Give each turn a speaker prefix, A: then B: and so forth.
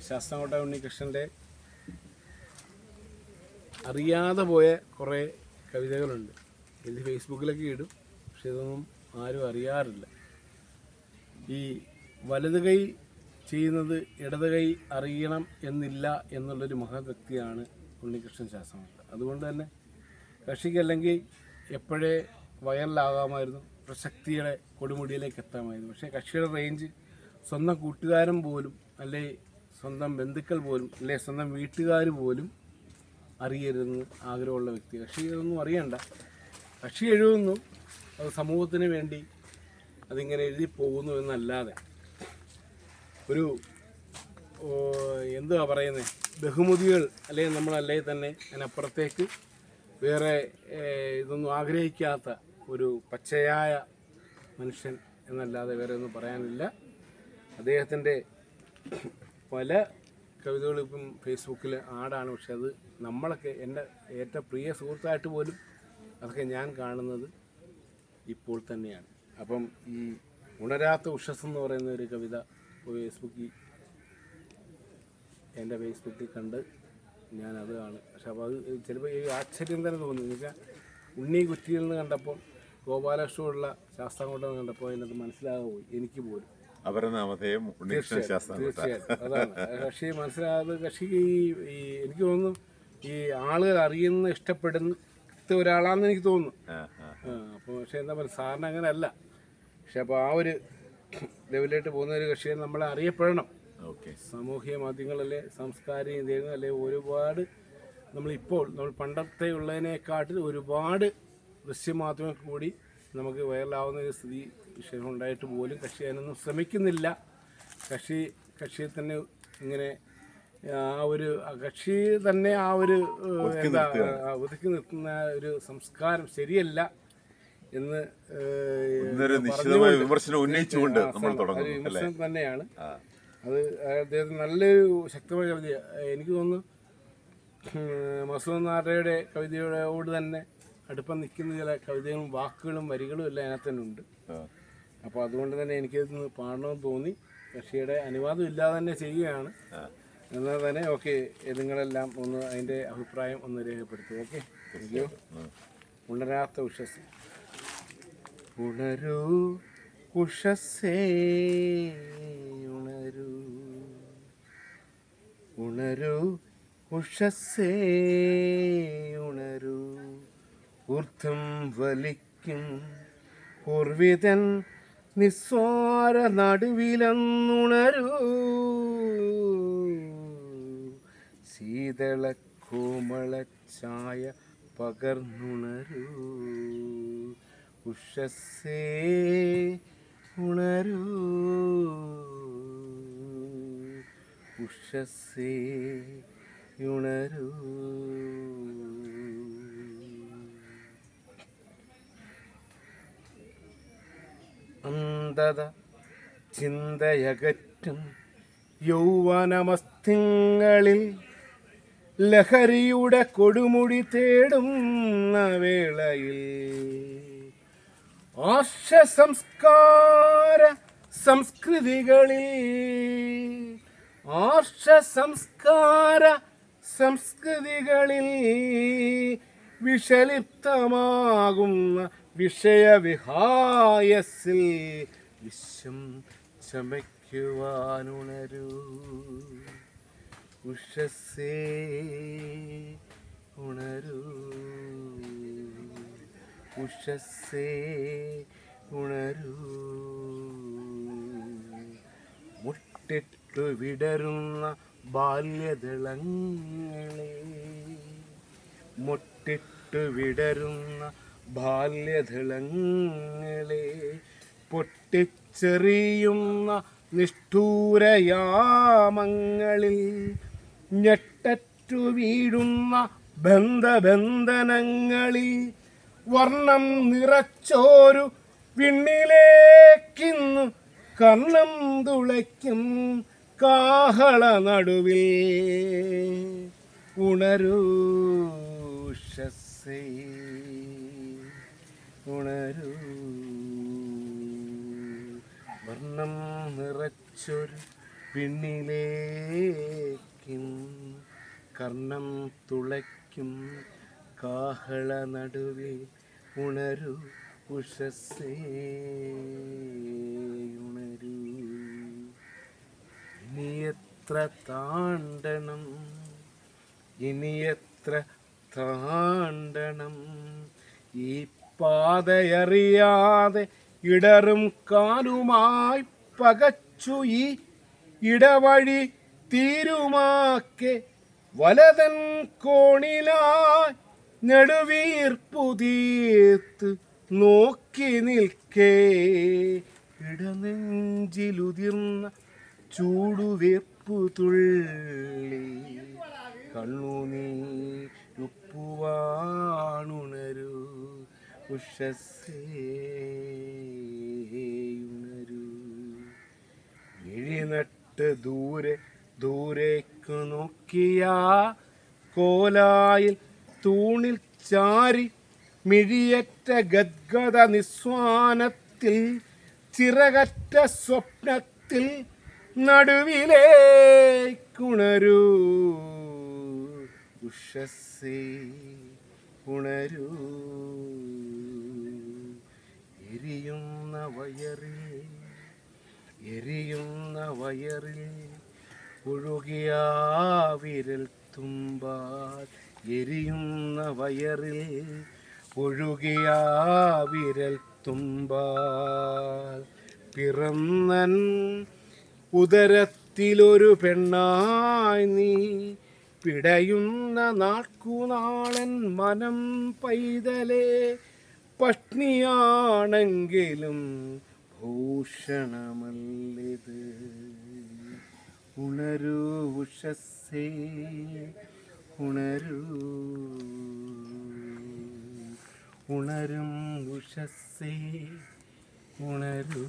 A: ശാസ്താംകോട്ട ഉണ്ണികൃഷ്ണന്റെ അറിയാതെ പോയ കുറേ കവിതകളുണ്ട്. ഇത് ഫേസ്ബുക്കിലൊക്കെ ഇടും. പക്ഷെ ഇതൊന്നും ആരും അറിയാറില്ല. ഈ വലത് കൈ ചെയ്യുന്നത് ഇടത് കൈ അറിയണം എന്നില്ല എന്നുള്ളൊരു മഹത് വ്യക്തിയാണ് ഉണ്ണികൃഷ്ണൻ ശാസ്ത്രമല്ല അതുകൊണ്ട് തന്നെ കക്ഷിക്കല്ലെങ്കിൽ എപ്പോഴേ വയറിലാകാമായിരുന്നു പ്രസക്തിയുടെ കൊടുമുടിയിലേക്ക് എത്താമായിരുന്നു. പക്ഷേ കക്ഷിയുടെ റേഞ്ച് സ്വന്തം കൂട്ടുകാരൻ പോലും അല്ലെ സ്വന്തം ബന്ധുക്കൾ പോലും അല്ലെ സ്വന്തം വീട്ടുകാർ പോലും അറിയരുതെന്ന് ആഗ്രഹമുള്ള വ്യക്തി. കക്ഷി ഇതൊന്നും അറിയണ്ട. കക്ഷി എഴുതുന്നു. അത് സമൂഹത്തിന് വേണ്ടി അതിങ്ങനെ എഴുതി പോകുന്നു എന്നല്ലാതെ. ഒരു എന്തുവാ പറയുന്നത് ബഹുമതികൾ അല്ലെങ്കിൽ നമ്മളല്ലേ തന്നെ അതിനപ്പുറത്തേക്ക് വേറെ ഇതൊന്നും ആഗ്രഹിക്കാത്ത ഒരു പച്ചയായ മനുഷ്യൻ എന്നല്ലാതെ വേറെ ഒന്നും പറയാനില്ല. അദ്ദേഹത്തിന്റെ പല കവിതകളും ഇപ്പം ഫേസ്ബുക്കിൽ ആടാണ്. പക്ഷെ അത് നമ്മളൊക്കെ എന്റെ ഏറ്റവും പ്രിയ സുഹൃത്തായിട്ട് പോലും അതൊക്കെ ഞാൻ കാണുന്നത് ഇപ്പോൾ തന്നെയാണ്. അപ്പം ഈ ഉണരാത്ത ഉഷസ് എന്ന് പറയുന്ന ഒരു കവിത ഫേസ്ബുക്കിൽ എന്റെ ഫേസ്ബുക്കിൽ കണ്ട് ഞാനത് കാണും. പക്ഷെ അപ്പോൾ അത് ചിലപ്പോൾ ഈ ആശ്ചര്യം തന്നെ തോന്നി. എന്ന് വെച്ചാൽ ഉണ്ണി കുറ്റിയിൽ നിന്ന് കണ്ടപ്പോൾ ഗോപാലകൃഷ്ണനുള്ള ശാസ്താംകോട്ടം കണ്ടപ്പോൾ അതിനകത്ത് മനസ്സിലാകാതെ പോയി എനിക്ക് പോലും.
B: അപരനാമധേയം ഉണ്ണികൃഷ്ണൻ ശാസ്ത്രം
A: അതാണ്. കക്ഷി മനസ്സിലാകാതെ കക്ഷിക്ക് ഈ എനിക്ക് തോന്നുന്നു ഈ ആളുകൾ അറിയുന്ന ഇഷ്ടപ്പെടുന്ന ഒരാളാന്ന് എനിക്ക് തോന്നുന്നു. അപ്പോൾ പക്ഷേ എന്താ പറയുക സാറിന് അങ്ങനെയല്ല. പക്ഷെ അപ്പോൾ ആ ഒരു ലെവലിലോട്ട് പോകുന്ന ഒരു കക്ഷിയെ നമ്മൾ അറിയപ്പെടണം.
B: ഓക്കെ.
A: സാമൂഹിക മാധ്യമങ്ങളല്ലേ സാംസ്കാരിക ഇതേന്ന് അല്ലെ ഒരുപാട് നമ്മളിപ്പോൾ നമ്മൾ പണ്ടത്തെ ഉള്ളതിനെക്കാട്ടിൽ ഒരുപാട് ദൃശ്യമാധ്യമങ്ങൾ കൂടി നമുക്ക് വൈറലാവുന്ന ഒരു സ്ഥിതി വിഷയം ഉണ്ടായിട്ട് പോലും കക്ഷി അതിനൊന്നും ശ്രമിക്കുന്നില്ല. കക്ഷി കക്ഷിയെ തന്നെ ഇങ്ങനെ ആ ഒരു കക്ഷി തന്നെ ആ ഒരു എന്താ ഒതുക്കി നിർത്തുന്ന ഒരു സംസ്കാരം ശരിയല്ല എന്ന്
B: നിശ്ചിതമായ വിമർശനം ഉന്നയിച്ചുകൊണ്ട് നമ്മൾ
A: വിമർശനം തന്നെയാണ്. അത് അദ്ദേഹത്തിന് നല്ലൊരു ശക്തമായ കവിത എനിക്ക് തോന്നുന്നു മസൂദ് നാരയുടെ കവിതയോട് തന്നെ അടുപ്പം നിൽക്കുന്ന ചില കവിതകളും വാക്കുകളും വരികളും എല്ലാം അതിനകത്ത് തന്നെ ഉണ്ട്. അപ്പോൾ അതുകൊണ്ട് തന്നെ എനിക്കത് പാടണമെന്ന് തോന്നി. കക്ഷിയുടെ അനുവാദം ഇല്ലാതെ തന്നെ ചെയ്യുകയാണ്. എന്നാൽ തന്നെ ഓക്കെ നിങ്ങളെല്ലാം ഒന്ന് അതിന്റെ അഭിപ്രായം ഒന്ന് രേഖപ്പെടുത്തുക ഓക്കെ? ഉണരാത്ത ഉഷസ് ഉണരൂ ഉഷസ്സേ ഉണരൂ. ഉണരൂ ഉഷസ്സേ ഉണരൂ. ഊർദ്ധം വലിക്കും. പൂർവിതൻ നിസ്വാര നടുവിലുണരൂ ശീതള കോമള ചായ പകർന്നുണരൂ. ഉഷസ്സേ ഉണരൂ. ഉഷസ്സേ ഉണരൂ. അന്ധത ചിന്തയകറ്റും യൗവനമസ്തിങ്ങളിൽ ലഹരിയുടെ കൊടുമുടി തേടുന്ന വേളയിൽ ആശ സംസ്കാര സംസ്കൃതികളിൽ ആർഷ സംസ്കാര സംസ്കൃതികളിൽ വിഷലിപ്തമാകുന്ന വിഷയവിഹായസിൽ വിശ്വം ചമയ്ക്കുവാനുണരൂ ഉഷസ്സേ ഉണരൂ. ഉഷസ്സേ ഉണരൂ. മുട്ടിട്ടു വിടരുന്ന ബാല്യദളങ്ങളെ. മുട്ടിട്ടു വിടരുന്ന ബാല്യദളങ്ങളെ. പൊട്ടിച്ചെറിയുന്ന നിഷ്ഠൂരയാമങ്ങളിൽ ഞെട്ടറ്റു വീഴുന്ന ബന്ധബന്ധനങ്ങളിൽ വർണം നിറച്ചോരു വിണ്ണിലേക്കിന്നു കർണം തുളയ്ക്കും കാഹള നടുവിൽ. ഉണരൂ ഉഷസ്സേ ഉണരൂ വർണം നിറച്ചൊരു പിന്നിലേക്കും കർണം തുളയ്ക്കും കാഹള നടുവിൽ ഉണരു ഉഷസ്സേ ഉണരൂ. ഇനി എത്ര താണ്ടണം ഇനിയത്ര താണ്ടണം ഈ പാതയറിയാതെ ഇടറും കാലുമായി പകച്ചു ഈ ഇടവഴി തീരുമാക്കെ. വലതൻ കോണിലായി നെടുവീർപ്പുതീർത്ത് നോക്കി നിൽക്കേ. ഇടനെഞ്ചിലുതിർന്ന ചൂടുവെപ്പു തുള്ളി. കണ്ണുനീരുപ്പുവാണുണരൂ ഉഷസ്സേ ഉണരൂ എഴുന്നട്ട് ദൂരെ ദൂരേക്ക് നോക്കിയ കോലായിൽ തൂണിൽ ചാരി മിഴിയറ്റ ഗദ്ഗത നിസ്വാനത്തിൽ ചിറകറ്റ സ്വപ്നത്തിൽ നടുവിലേക്കുണരൂ. ഉഷസ്സേ ഉണരൂ എരിയുന്ന വയറിൽ എരിയുന്ന വയറിൽ ഒഴുകിയ വിരൽ തുമ്പാൽ എരിയുന്ന വയറിൽ ഒഴുകിയ വിരൽ തുമ്പാൽ പിറന്നൻ ഉദരത്തിലൊരു പെണ്ണായി നീ പിടയുന്ന നാൾക്കുനാളൻ മനം പൈതലേ പത്നിയാണെങ്കിലും ഭൂഷണമല്ലിത്. ഉണരൂ ഉഷസ്സേ ഉണരൂ. ഉണരും ഉഷസ്സേ ഉണരൂ.